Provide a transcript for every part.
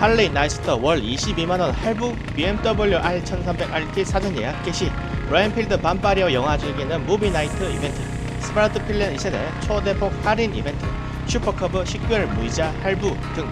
할리 나이스터 월 22만원 할부 BMW R1300RT 사전 예약 개시. 로앤필드 반파리오 영화 즐기는 무비나이트 이벤트. 스마트 필렌 2세대 초대폭 할인 이벤트. 슈퍼커브 10개월 무이자 할부 등.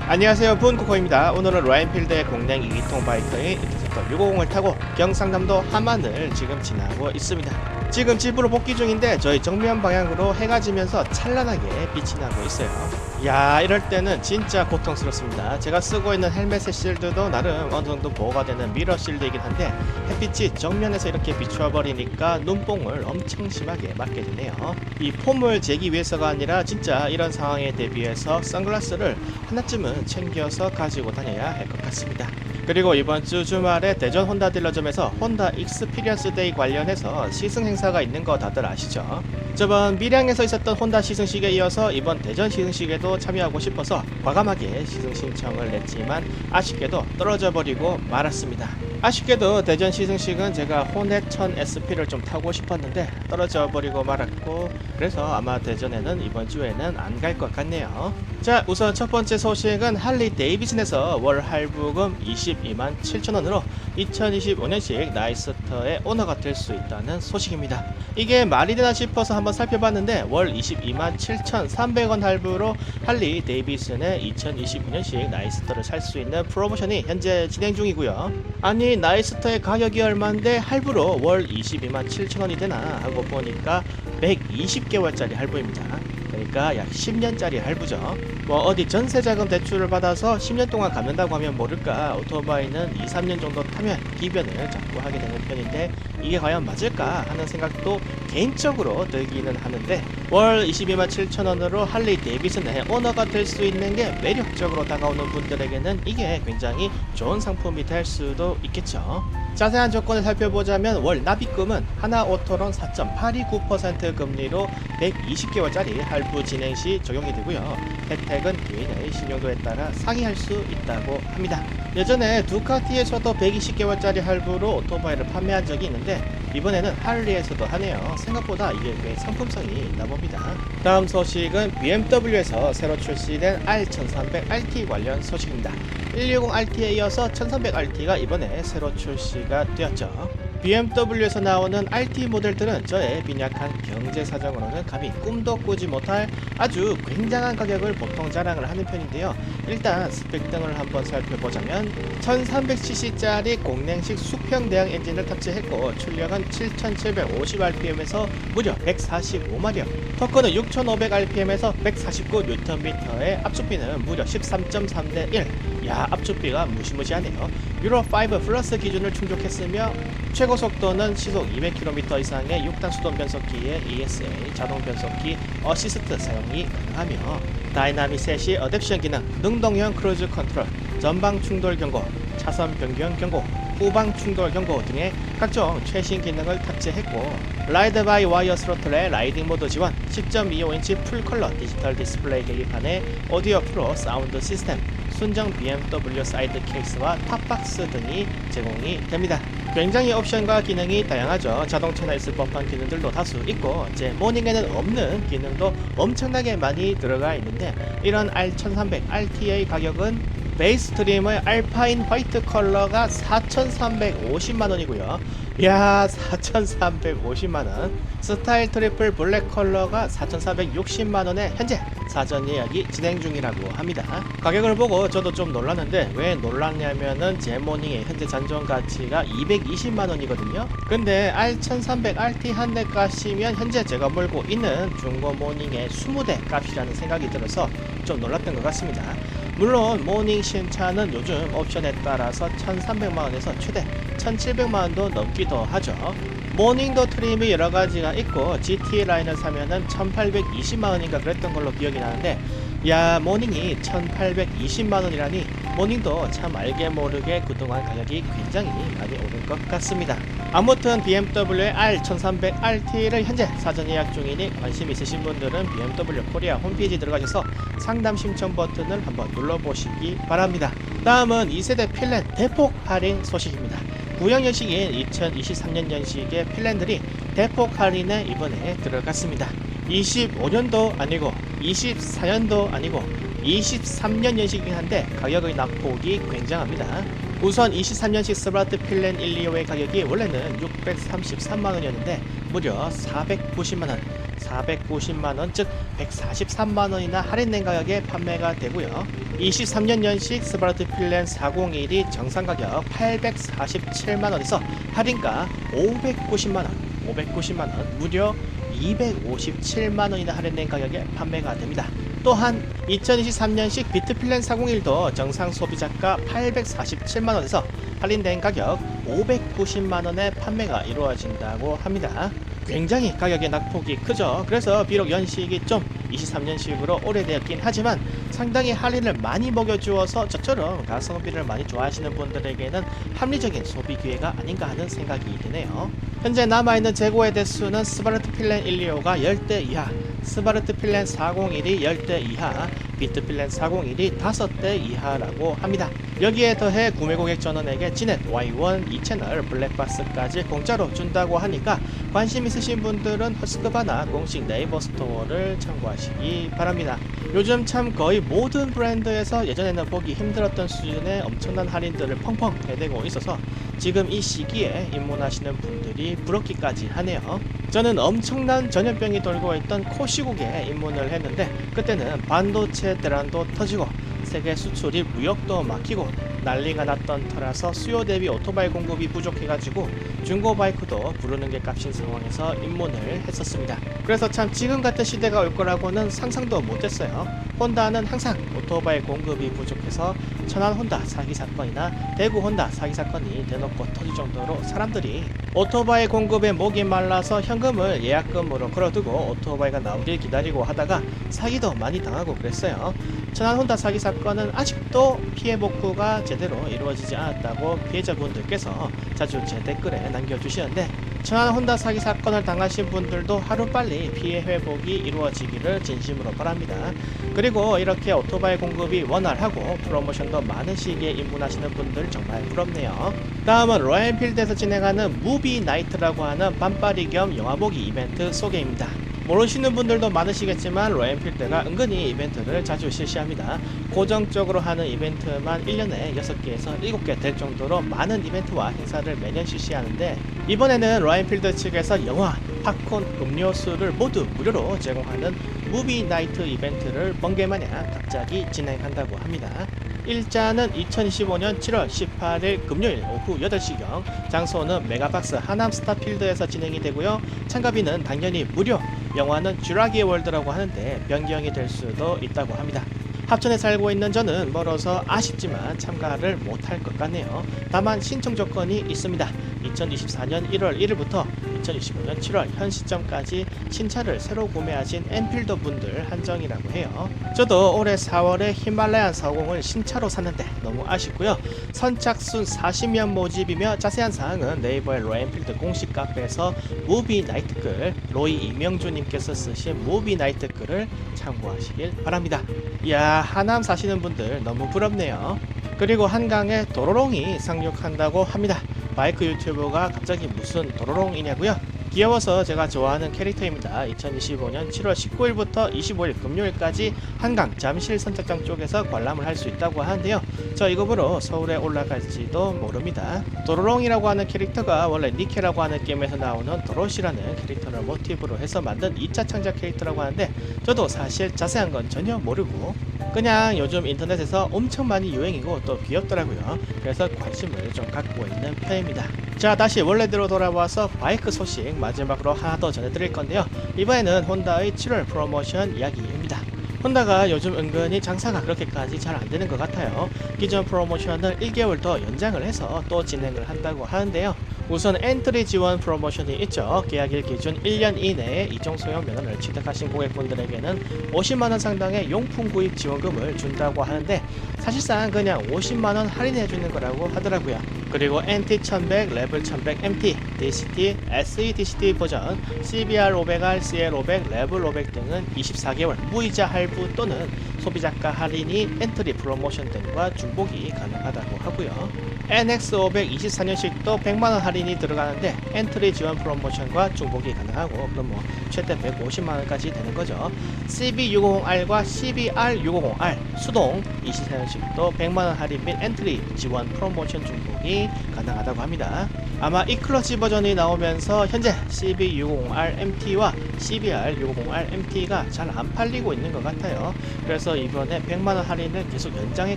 안녕하세요. 분코코입니다. 오늘은 로앤필드의 공랭 2기통 바이크인 인터셉터 650을 타고 경상남도 함안을 지금 지나고 있습니다. 지금 집으로 복귀 중인데 저희 정면 방향으로 해가 지면서 찬란하게 빛이 나고 있어요 야 이럴 때는 진짜 고통스럽습니다. 제가 쓰고 있는 헬멧의 실드도 나름 어느 정도 보호가 되는 미러 실드이긴 한데 햇빛이 정면에서 이렇게 비추어 버리니까 눈뽕을 엄청 심하게 맞게 되네요. 이 폼을 재기 위해서가 아니라 진짜 이런 상황에 대비해서 선글라스를 하나쯤은 챙겨서 가지고 다녀야 할 것 같습니다 그리고 이번 주 주말에 대전 혼다 딜러점에서 혼다 익스피리언스 데이 관련해서 시승 행사가 있는 거 다들 아시죠? 저번 밀양에서 있었던 혼다 시승식에 이어서 이번 대전 시승식에도 참여하고 싶어서 과감하게 시승 신청을 냈지만 아쉽게도 떨어져 버리고 말았습니다. 아쉽게도 대전 시승식은 제가 1000 SP를 좀 타고 싶었는데 떨어져 버리고 말았고 그래서 아마 대전에는 이번 주에는 안 갈 것 같네요. 자 우선 첫 번째 소식은 할리 데이비슨에서 월 할부금 22만 7천원으로 2025년식 나이스 터의 오너가 될 수 있다는 소식입니다. 이게 말이 되나 싶어서 한번 살펴봤는데 월 22만 7,300원 할부로 할리 데이비슨의 2025년식 나이스터를 살 수 있는 프로모션이 현재 진행 중이고요. 아니 나이스터의 가격이 얼마인데 할부로 월 22만 7천원이 되나 하고 보니까 120개월짜리 할부입니다. 그러니까 약 10년짜리 할부죠. 뭐 어디 전세 자금 대출을 받아서 10년 동안 갚는다고 하면 모를까 오토바이는 2, 3년 정도 타면 기변을 자꾸 하게 되는 편인데 이게 과연 맞을까 하는 생각도 개인적으로 들기는 하는데 월 22만 7천 원으로 할리 데이비슨의 오너가 될 수 있는 게 매력적으로 다가오는 분들에게는 이게 굉장히 좋은 상품이 될 수도 있겠죠. 자세한 조건을 살펴보자면 월 납입금은 하나 오토론 4.829% 금리로 120개월짜리 할부 진행 시 적용이 되고요. 혜택은 개인의 신용도에 따라 상이할 수 있다고 합니다. 예전에 두카티에서도 120개월짜리 할부로 오토바이를 판매한 적이 있는데 이번에는 할리에서도 하네요. 생각보다 이게 꽤 상품성이 있나 봅니다. 다음 소식은 BMW에서 새로 출시된 R1300RT 관련 소식입니다. 160RT에 이어서 1300RT가 이번에 새로 출시가 되었죠. BMW에서 나오는 RT 모델들은 저의 빈약한 경제 사정으로는 감히 꿈도 꾸지 못할 아주 굉장한 가격을 보통 자랑을 하는 편인데요. 일단 스펙 등을 한번 살펴보자면 1300cc짜리 공랭식 수평대항 엔진을 탑재했고 출력은 7750rpm에서 무려 145마력 토크는 6500rpm에서 149Nm의 압축비는 무려 13.3대 1. 야 압축비가 무시무시하네요. 유로 5 플러스 기준을 충족했으며 최고 속도는 시속 200km 이상의 6단 수동 변속기에 ESA 자동 변속기 어시스트 사용이 가능하며 다이나믹 셋이 어댑션 기능, 능동형 크루즈 컨트롤, 전방 충돌 경고, 차선 변경 경고, 후방 충돌 경고 등의 각종 최신 기능을 탑재했고 라이드 바이 와이어 스로틀의 라이딩 모드 지원, 10.25인치 풀 컬러 디지털 디스플레이 계기판의 오디오 프로 사운드 시스템, 순정 BMW 사이드 케이스와 탑박스 등이 제공이 됩니다. 굉장히 옵션과 기능이 다양하죠. 자동차나 있을 법한 기능들도 다수 있고 제 모닝에는 없는 기능도 엄청나게 많이 들어가 있는데 이런 R1300 RTA 가격은 베이스 트림의 알파인 화이트 컬러가 4,350만원이고요. 이야 4,350만원 스타일 트리플 블랙 컬러가 4,460만원에 현재 사전 예약이 진행 중이라고 합니다. 가격을 보고 저도 좀 놀랐는데 왜 놀랐냐면은 제 모닝의 현재 잔존 가치가 220만원이거든요. 근데 R1300 RT 한 대 값이면 현재 제가 몰고 있는 중고 모닝의 20대 값이라는 생각이 들어서 좀 놀랐던 것 같습니다. 물론 모닝 신차는 요즘 옵션에 따라서 1,300만원에서 최대 1,700만원도 넘기도 하죠. 모닝도 트림이 여러 가지가 있고 GT 라인을 사면은 1,820만원인가 그랬던 걸로 기억이 나는데 야 모닝이 1,820만원이라니 모닝도 참 알게 모르게 그동안 가격이 굉장히 많이 오른 것 같습니다. 아무튼 BMW의 R1300RT를 현재 사전 예약 중이니 관심 있으신 분들은 BMW 코리아 홈페이지 들어가셔서 상담 신청 버튼을 한번 눌러보시기 바랍니다. 다음은 2세대 필렌 대폭 할인 소식입니다. 구형연식인 2023년연식의 필렌들이 대폭 할인에 이번에 들어갔습니다. 25년도 아니고 24년도 아니고 23년 연식이긴 한데 가격의 낙폭이 굉장합니다. 우선 23년식 스마트 필렌 125의 가격이 원래는 633만원이었는데 무려 490만원 490만원 즉 143만원이나 할인된 가격에 판매가 되고요 23년 연식 스마트 필렌 401이 정상 가격 847만원에서 할인가 590만원 590만원 무려 257만원이나 할인된 가격에 판매가 됩니다 또한 2023년식 비트 필렌 401도 정상 소비자가 847만원에서 할인된 가격 590만원에 판매가 이루어진다고 합니다. 굉장히 가격의 낙폭이 크죠. 그래서 비록 연식이 좀 23년식으로 오래되었긴 하지만 상당히 할인을 많이 먹여주어서 저처럼 가성비를 많이 좋아하시는 분들에게는 합리적인 소비 기회가 아닌가 하는 생각이 드네요. 현재 남아있는 재고의 대수는 스바르트 필렌 125가 10대 이하, 스바르트 필렌 401이 10대 이하, 비트 필렌 401이 5대 이하라고 합니다. 여기에 더해 구매 고객 전원에게 지넷 Y1 2채널 블랙박스까지 공짜로 준다고 하니까 관심 있으신 분들은 허스크바나 공식 네이버 스토어를 참고하시기 바랍니다. 요즘 참 거의 모든 브랜드에서 예전에는 보기 힘들었던 수준의 엄청난 할인들을 펑펑 해대고 있어서 지금 이 시기에 입문하시는 분들이 부럽기까지 하네요. 저는 엄청난 전염병이 돌고 있던 코시국에 입문을 했는데 그때는 반도체 대란도 터지고 세계 수출이 무역도 막히고 난리가 났던 터라서 수요 대비 오토바이 공급이 부족해가지고 중고 바이크도 부르는 게 값인 상황에서 입문을 했었습니다. 그래서 참 지금 같은 시대가 올 거라고는 상상도 못했어요. 혼다는 항상 오토바이 공급이 부족해서 천안 혼다 사기 사건이나 대구 혼다 사기 사건이 대놓고 터질 정도로 사람들이 오토바이 공급에 목이 말라서 현금을 예약금으로 걸어두고 오토바이가 나오길 기다리고 하다가 사기도 많이 당하고 그랬어요. 천안 혼다 사기 사건은 아직도 피해 복구가 제대로 이루어지지 않았다고 피해자분들께서 자주 제 댓글에 남겨주시는데 천안 혼다 사기 사건을 당하신 분들도 하루빨리 피해 회복이 이루어지기를 진심으로 바랍니다. 그리고 이렇게 오토바이 공급이 원활하고 프로모션도 많은 시기에 입문하시는 분들 정말 부럽네요. 다음은 로얄필드에서 진행하는 무비 나이트라고 하는 반파리 겸 영화보기 이벤트 소개입니다. 모르시는 분들도 많으시겠지만 로얄필드가 은근히 이벤트를 자주 실시합니다. 고정적으로 하는 이벤트만 1년에 6개에서 7개 될 정도로 많은 이벤트와 행사를 매년 실시하는데 이번에는 로얄필드 측에서 영화, 팝콘, 음료수를 모두 무료로 제공하는 무비 나이트 이벤트를 번개마냥 갑자기 진행한다고 합니다. 일자는 2025년 7월 18일 금요일 오후 8시경 장소는 메가박스 하남 스타필드에서 진행이 되고요. 참가비는 당연히 무료 영화는 쥬라기 월드라고 하는데 변경이 될 수도 있다고 합니다. 합천에 살고 있는 저는 멀어서 아쉽지만 참가를 못할 것 같네요. 다만 신청 조건이 있습니다. 2024년 1월 1일부터 2025년 7월 현 시점까지 신차를 새로 구매하신 엔필더 분들 한정이라고 해요. 저도 올해 4월에 히말라얀 40을 신차로 샀는데 너무 아쉽고요. 선착순 40명 모집이며 자세한 사항은 네이버의 로엔필드 공식 카페에서 무비 나이트 글 로이 이명주님께서 쓰신 무비 나이트 글을 참고하시길 바랍니다. 이야 하남 사시는 분들 너무 부럽네요. 그리고 한강에 도로롱이 상륙한다고 합니다. 바이크 유튜버가 갑자기 무슨 도로롱이냐고요? 귀여워서 제가 좋아하는 캐릭터입니다. 2025년 7월 19일부터 25일 금요일까지 한강 잠실 선착장 쪽에서 관람을 할 수 있다고 하는데요. 저 이거 보러 서울에 올라갈지도 모릅니다. 도로롱이라고 하는 캐릭터가 원래 니케라고 하는 게임에서 나오는 도로시라는 캐릭터를 모티브로 해서 만든 2차 창작 캐릭터라고 하는데 저도 사실 자세한 건 전혀 모르고 그냥 요즘 인터넷에서 엄청 많이 유행이고 또 귀엽더라고요. 그래서 관심을 좀 갖고 있는 편입니다. 자 다시 원래대로 돌아와서 바이크 소식 마지막으로 하나 더 전해드릴 건데요. 이번에는 혼다의 7월 프로모션 이야기입니다. 혼다가 요즘 은근히 장사가 그렇게까지 잘 안 되는 것 같아요. 기존 프로모션을 1개월 더 연장을 해서 또 진행을 한다고 하는데요. 우선 엔트리 지원 프로모션이 있죠. 계약일 기준 1년 이내에 이종 소형 면허를 취득하신 고객분들에게는 50만원 상당의 용품 구입 지원금을 준다고 하는데 사실상 그냥 50만원 할인해 주는 거라고 하더라고요. 그리고 NT1100, 레벨 1100 MT, DCT, SE DCT 버전, CBR 500R, CL 500, 레벨 500 등은 24개월 무이자 할부 또는 소비자가 할인이 엔트리 프로모션 등과 중복이 가능하다고 하고요. NX500 24년식도 100만원 할인이 들어가는데 엔트리 지원 프로모션과 중복이 가능하고 그럼 뭐 최대 150만원까지 되는 거죠. CB650R과 CBR650R 수동 24년식도 100만원 할인 및 엔트리 지원 프로모션 중복이 가능하다고 합니다. 아마 이 클러치 버전이 나오면서 현재 CB650R MT와 CBR650R MT가 잘 안 팔리고 있는 것 같아요. 그래서 이번에 100만원 할인을 계속 연장해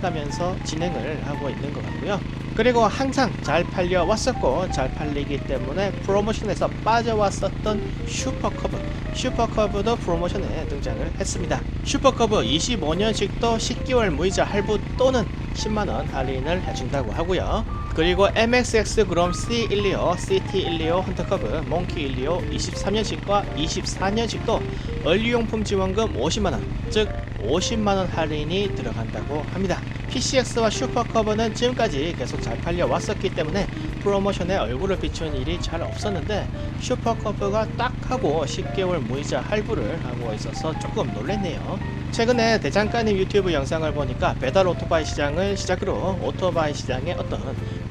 가면서 진행을 하고 있는 것 같고요. 그리고 항상 잘 팔려 왔었고 잘 팔리기 때문에 프로모션에서 빠져왔었던 슈퍼커브 슈퍼커브도 프로모션에 등장을 했습니다. 슈퍼커브 25년식도 10개월 무이자 할부 또는 10만원 할인을 해준다고 하고요. 그리고 MXX 그럼 C125, CT125 헌터커브, 몽키125 23년식과 24년식도 얼리용품 지원금 50만원 즉 50만원 할인이 들어간다고 합니다 PCX와 슈퍼커버는 지금까지 계속 잘 팔려 왔었기 때문에 프로모션에 얼굴을 비춘 일이 잘 없었는데 슈퍼커버가 딱 하고 10개월 무이자 할부를 하고 있어서 조금 놀랬네요. 최근에 대장가님 유튜브 영상을 보니까 배달 오토바이 시장을 시작으로 오토바이 시장에 어떤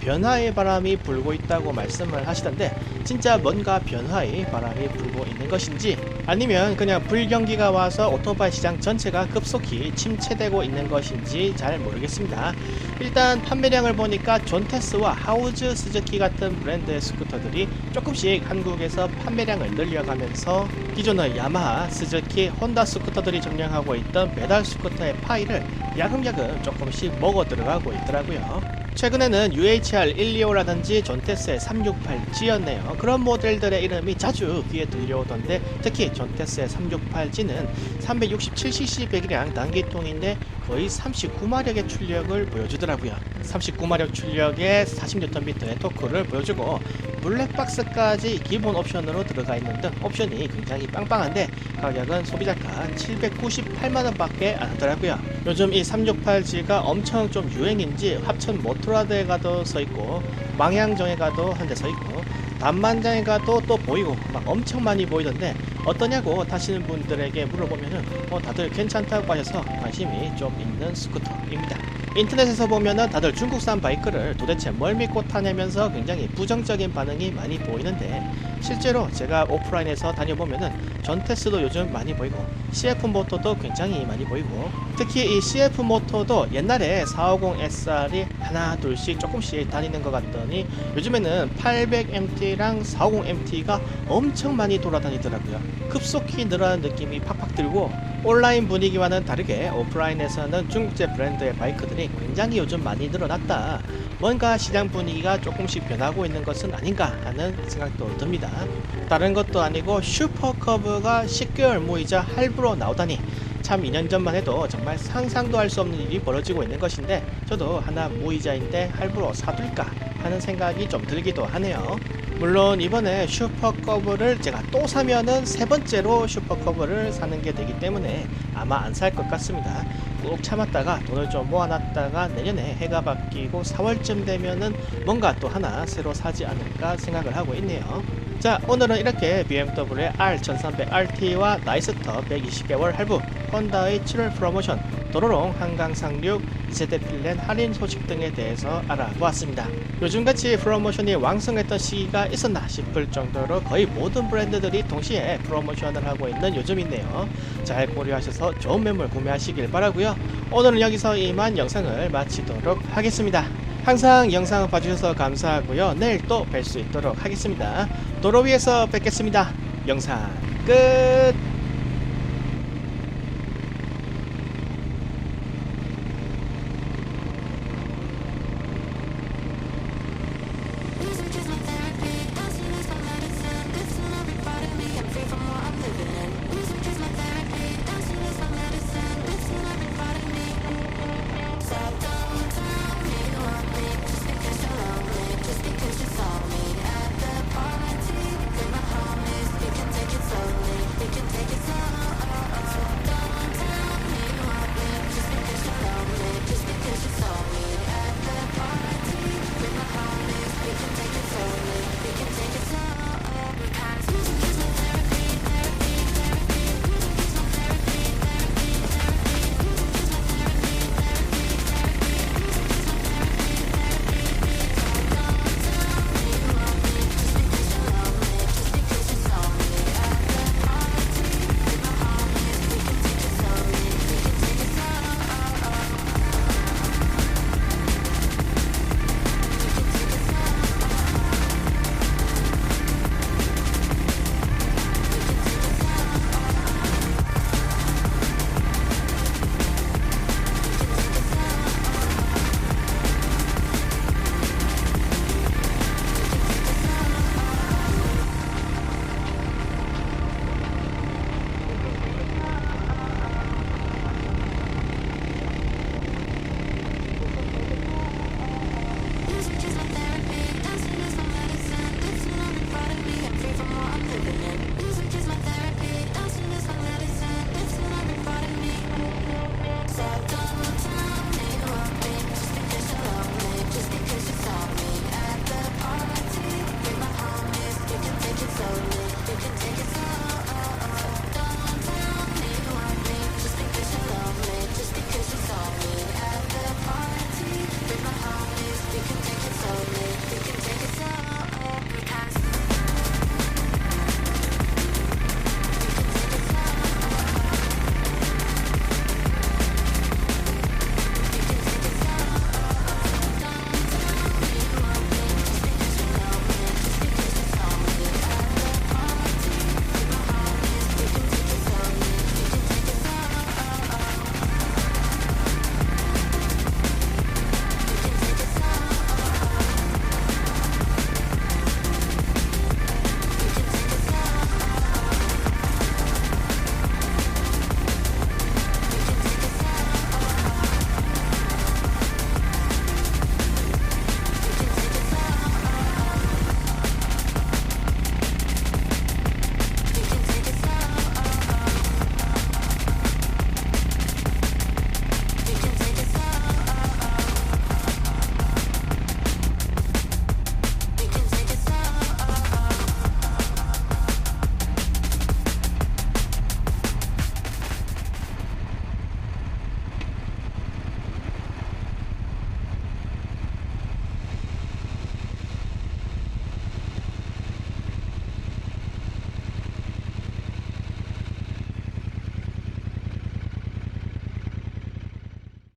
변화의 바람이 불고 있다고 말씀을 하시던데 진짜 뭔가 변화의 바람이 불고 있는 것인지 아니면 그냥 불경기가 와서 오토바이 시장 전체가 급속히 침체되고 있는 것인지 잘 모르겠습니다. 일단 판매량을 보니까 존테스와 하우즈 스즈키 같은 브랜드의 스쿠터들이 조금씩 한국에서 판매량을 늘려가면서 기존의 야마하, 스즈키, 혼다 스쿠터들이 점령하고 있던 배달 스쿠터의 파이를 야금야금 조금씩 먹어 들어가고 있더라고요. 최근에는 UHR 125라든지 존테스의 368G였네요. 그런 모델들의 이름이 자주 귀에 들려오던데 특히 존테스의 368G는 367cc 배기량 단기통인데 거의 39마력의 출력을 보여주더라고요. 39마력 출력에 40Nm의 토크를 보여주고 블랙박스까지 기본 옵션으로 들어가 있는 등 옵션이 굉장히 빵빵한데 가격은 소비자가 798만원 밖에 안 하더라고요. 요즘 이 368G가 엄청 좀 유행인지 합천 모토라드에 가도 서 있고 망향정에 가도 한대서 있고 단만장에 가도 또 보이고 막 엄청 많이 보이던데 어떠냐고 타시는 분들에게 물어보면은 어, 다들 괜찮다고 하셔서 관심이 좀 있는 스쿠터입니다. 인터넷에서 보면은 다들 중국산 바이크를 도대체 뭘 믿고 타냐면서 굉장히 부정적인 반응이 많이 보이는데 실제로 제가 오프라인에서 다녀보면은 전테스도 요즘 많이 보이고 CF 모터도 굉장히 많이 보이고 특히 이 CF 모터도 옛날에 450SR이 하나 둘씩 조금씩 다니는 것 같더니 요즘에는 800MT랑 450MT가 엄청 많이 돌아다니더라고요. 급속히 늘어나는 느낌이 팍팍 들고 온라인 분위기와는 다르게 오프라인에서는 중국제 브랜드의 바이크들이 굉장히 요즘 많이 늘어났다. 뭔가 시장 분위기가 조금씩 변하고 있는 것은 아닌가 하는 생각도 듭니다. 다른 것도 아니고 슈퍼커브가 10개월 무이자 할부로 나오다니 참 2년 전만 해도 정말 상상도 할 수 없는 일이 벌어지고 있는 것인데 저도 하나 무이자인데 할부로 사둘까 하는 생각이 좀 들기도 하네요. 물론 이번에 슈퍼커브를 제가 또 사면은 세 번째로 슈퍼커브를 사는 게 되기 때문에 아마 안 살 것 같습니다. 꾹 참았다가 돈을 좀 모아놨다가 내년에 해가 바뀌고 4월쯤 되면은 뭔가 또 하나 새로 사지 않을까 생각을 하고 있네요. 자 오늘은 이렇게 BMW의 R1300RT와 나이스터 120개월 할부 혼다의 7월 프로모션 도로롱 한강 상륙 2세대 필렌 할인 소식 등에 대해서 알아보았습니다. 요즘같이 프로모션이 왕성했던 시기가 있었나 싶을 정도로 거의 모든 브랜드들이 동시에 프로모션을 하고 있는 요즘이네요. 잘 고려하셔서 좋은 매물 구매하시길 바라고요. 오늘은 여기서 이만 영상을 마치도록 하겠습니다. 항상 영상 봐주셔서 감사하고요. 내일 또 뵐 수 있도록 하겠습니다. 도로 위에서 뵙겠습니다. 영상 끝!